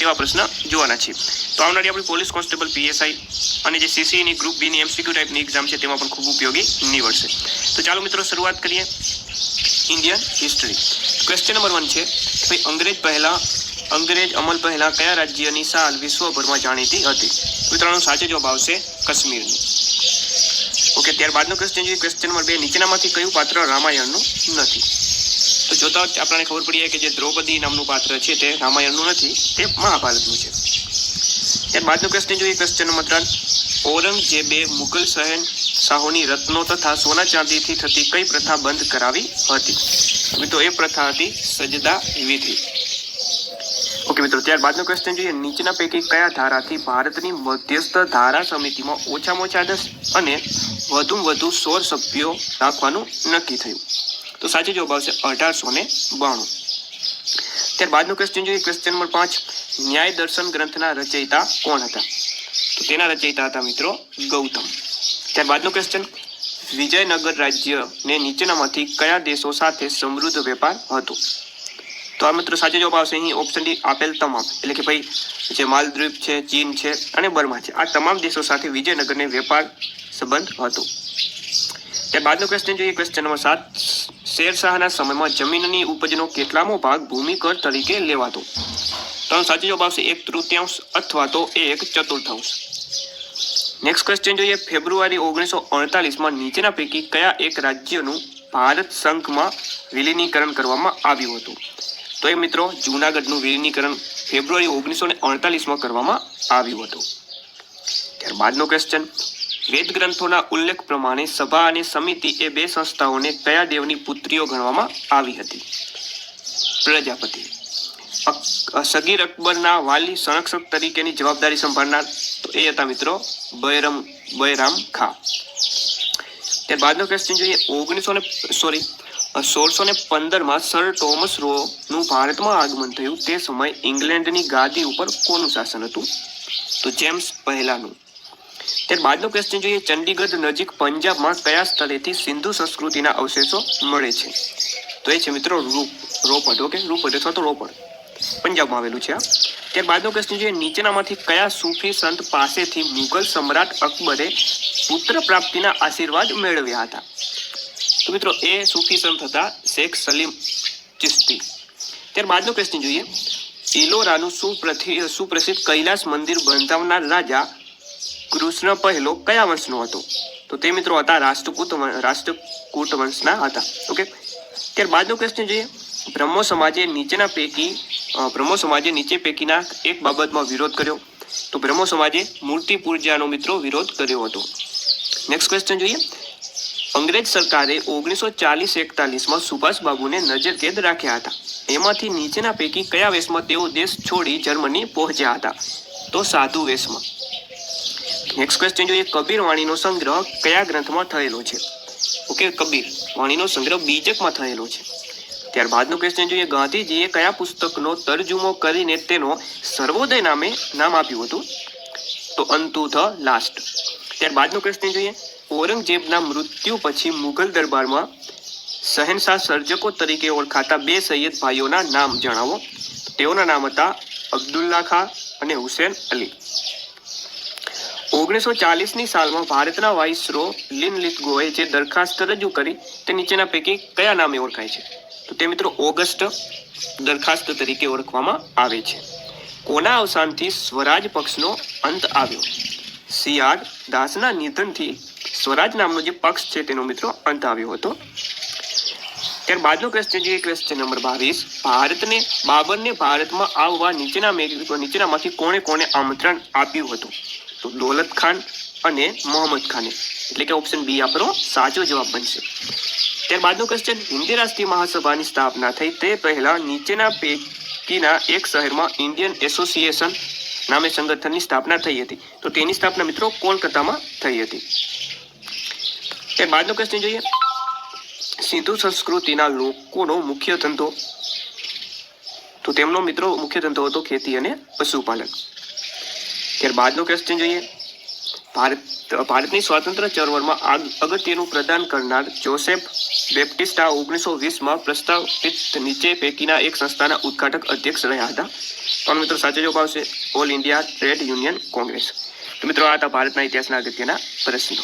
તેવા પ્રશ્ન જોવાના છે. તો આવનારી આપણી પોલીસ કોન્સ્ટેબલ પીએસઆઈ અને જે સીસીની ગ્રુપ બીની એમસીક્યુ ટાઈપની એક્ઝામ છે તેમાં પણ ખૂબ ઉપયોગી નીવડશે. તો ચાલો મિત્રો શરૂઆત કરીએ Indian history question number one છે, ભાઈ અંગ્રેજ પહેલા, અંગ્રેજ અમલ પહેલા કયા રાજ્યની સાલ વિશ્વભરમાં જાણીતી હતી? મિત્રોનો સાચો જવાબ આવશે કાશ્મીરની. ઓકે, ત્યારબાદનો ક્વેશ્ચન છે ક્વેશ્ચન નંબર બે, નીચેનામાંથી કયું પાત્ર રામાયણનું નથી? તો જોતા જ આપણને ખબર પડી જાય કે જે દ્રૌપદી નામનું પાત્ર છે તે રામાયણનું નથી, તે મહાભારતનું છે. ત્યારબાદનો પ્રશ્ન જોઈએ ક્વેશ્ચન નંબર ત્રણ ઔરંગઝેબે મુઘલ શહેન શાહોની રત્નો તથા સોના ચાંદીથી થતી કઈ પ્રથા બંધ કરાવી હતી? મિત્રો એ પ્રથા હતી સજદા વિધિ. ઓકે મિત્રો ત્યારબાદનો ક્વેશ્ચન જોઈએ નીચેના પૈકી કયા ધારાથી ભારતની મધ્યસ્થ ધારા સમિતિમાં ઓછામાં ઓછા દસ અને વધુમાં વધુ સોળ સભ્યો રાખવાનું નક્કી થયું? તો સાચો જવાબ આવશે અઢારસો ને બાણું. ત્યારબાદનું ક્વેશ્ચન જોઈએ ક્વેશ્ચન નંબર પાંચ, ન્યાય દર્શન ગ્રંથના રચયિતા કોણ હતા? તો તેના રચયિતા હતા મિત્રો ગૌતમ. ત્યારબાદનું ક્વેશ્ચન વિજયનગર રાજ્યને નીચેનામાંથી કયા દેશો સાથે સમૃદ્ધ વેપાર હતો? તો આ મિત્રો સાચો જવાબ આવશે અહીં ઓપ્શન ડી, આપેલ તમામ. એટલે કે ભાઈ, જે માલદ્વીપ છે, ચીન છે અને બર્મા છે, આ તમામ દેશો સાથે વિજયનગરને વેપાર સંબંધ હતો. ત્યારબાદનો ક્વેશ્ચન જોઈએ ક્વેશ્ચન નંબર સાત શેરશાહના સમયમાં જમીનની ઉપજનો કેટલામો ભાગ ભૂમિકર તરીકે લેવાતો. ત્રણ સાચી જવાબ આવશે એક તૃતીયાંશ અથવા તો એક ચતુર્થાંશ. નેક્સ્ટ ક્વેશ્ચન જોઈએ. ફેબ્રુઆરી ઓગણીસો અડતાલીસમાં નીચેના પૈકી કયા એક રાજ્યનું ભારત સંઘમાં વિલીનીકરણ કરવામાં આવ્યું હતું? તો એ મિત્રો જૂનાગઢનું વિલીનીકરણ ફેબ્રુઆરી ઓગણીસો અડતાલીસમાં કરવામાં આવ્યું હતું. ત્યારબાદનો ક્વેશ્ચન વેદ ગ્રંથોના ઉલ્લેખ પ્રમાણે સભા અને સમિતિ એ બે સંસ્થાઓને કયા દેવની પુત્રીઓ ગણવામાં આવી હતી? પ્રજાપતિ. સગીર અકબરના વાલી સંરક્ષક તરીકેની જવાબદારી સંભાળનાર તો એ હતા મિત્રો બયરમ બયરામ ખા. ત્યારબાદનો ક્વેશ્ચન જોઈએ. ઓગણીસો ને સોરી સોળસો ને પંદરમાં સર ટોમસ રોનું ભારતમાં આગમન થયું. તે સમયે ઇંગ્લેન્ડની ગાદી ઉપર કોનું શાસન હતું? તો જેમ્સ પહેલાનું. ત્યારબાદનો ક્વેશ્ચન જોઈએ, ચંડીગઢ નજીક પંજાબમાં કયા સ્થળેથી સિંધુ સંસ્કૃતિના અવશેષો મળે છે? તો એ છે મિત્રો રૂપ રોપડ ઓકે રૂપડ અથવા તો રોપડ. પંજાબમાં આવેલું છે આ. ત્યારબાદનો ક્વેશ્ચન જોઈએ, નીચેનામાંથી કયા સૂફી સંત પાસેથી મુઘલ સમ્રાટ અકબરે પુત્ર પ્રાપ્તિના આશીર્વાદ મેળવ્યા હતા? તો મિત્રો, એ સૂફી સંત હતા શેખ સલીમ ચિશ્તી. ત્યારબાદનો ક્વેશ્ચન જોઈએ ઇલોરાનું સુપ્રસિદ્ધ કૈલાસ મંદિર બંધાવનાર રાજા કૃષ્ણ પહેલો કયા વંશનો હતો? તો તે મિત્રો હતા રાષ્ટ્રકૂટ રાષ્ટ્રકૂટ વંશના હતા. ઓકે? ત્યારબાદનો ક્વેશ્ચન જોઈએ. બ્રહ્મો સમાજે નીચેના પૈકી બ્રહ્મો સમાજે નીચે પૈકીના એક બાબતમાં વિરોધ કર્યો. તો બ્રહ્મો સમાજે મૂર્તિ પૂજાનો મિત્રો વિરોધ કર્યો હતો. નેક્સ્ટ ક્વેશ્ચન જોઈએ. અંગ્રેજ સરકારે ઓગણીસો ચાલીસ એકતાલીસમાં સુભાષબાબુને નજરકેદ રાખ્યા હતા. એમાંથી નીચેના પૈકી કયા વેશમાં તેઓ દેશ છોડી જર્મની પહોંચ્યા હતા? તો સાધુ વેશમાં. નેક્સ્ટ ક્વેશ્ચન જોઈએ, કબીર વાણીનો સંગ્રહ કયા ગ્રંથમાં થયેલો છે? ઓકે, કબીર વાણીનો સંગ્રહ બીજકમાં થયેલો છે. ત્યારબાદનું ક્વેશ્ચન જોઈએ, ગાંધીજીએ કયા પુસ્તકનો તર્જુમો કરીને તેનો સર્વોદય નામે નામ આપ્યું હતું? તો અંતુ ધ લાસ્ટ ત્યારબાદનું ક્વેશ્ચન જોઈએ, ઔરંગઝેબના મૃત્યુ પછી મુઘલ દરબારમાં શહેનશાહ સર્જકો તરીકે ઓળખાતા બે સૈયદ ભાઈઓના નામ જણાવો. તેઓના નામ હતા અબ્દુલ્લા ખા અને હુસેન અલી. ઓગણીસો ચાલીસની સાલમાં ભારતના વાઇસરો લિન લિથગોએ જે દરખાસ્ત રજૂ કરી તે નીચેના પૈકી કયા નામે ઓળખાય છે? તો તે મિત્રો ઓગસ્ટ દરખાસ્ત તરીકે ઓળખવામાં આવે છે. કોના અવસાનથી સ્વરાજ પક્ષનો અંત આવ્યો? સીઆર દાસના નિધનથી સ્વરાજ નામનો જે પક્ષ છે તેનો મિત્રો અંત આવ્યો હતો. ત્યારબાદનો ક્વેશ્ચન છે ક્વેશ્ચન નંબર બાવીસ. ભારતને, બાબરને ભારતમાં આવવા નીચેના નીચેનામાંથી કોણે કોણે આમંત્રણ આપ્યું હતું? તો દોલત ખાન અને મોહમ્મદ ખાને. એટલે કે ઓપ્શન બી આપણો સાચો જવાબ બનશે. ત્યારબાદનું ક્વેશ્ચન હિન્દી રાષ્ટ્રીય મહાસભાની સ્થાપના થઈ તે પહેલાં નીચેના પૈકીના એક શહેરમાં ઇન્ડિયન એસોસિએશન નામે સંગઠનની સ્થાપના થઈ હતી. તો તેની સ્થાપના મિત્રો કોલકાતામાં થઈ હતી. ત્યારબાદનો ક્વેશ્ચન જોઈએ. સિંધુ સંસ્કૃતિના લોકોનો મુખ્ય ધંધો. તો તેમનો મિત્રો મુખ્ય ધંધો હતો ખેતી અને પશુપાલન. ત્યારબાદનો ક્વેશ્ચન જોઈએ. ભારત, ભારતની સ્વાતંત્ર્ય ચળવળમાં અગત્યનું પ્રદાન કરનાર જોસેફ બેપ્ટિસ્ટા ઓગણીસો વીસમાં પ્રસ્તાવિત નીચે પૈકીના એક સંસ્થાના ઉદ્ઘાટક અધ્યક્ષ રહ્યા હતા. તો મિત્રો સાચો જવાબ આવશે, All India trade union Congress. તો મિત્રો, આ હતા ભારતના ઇતિહાસના અગત્યના પ્રશ્નો.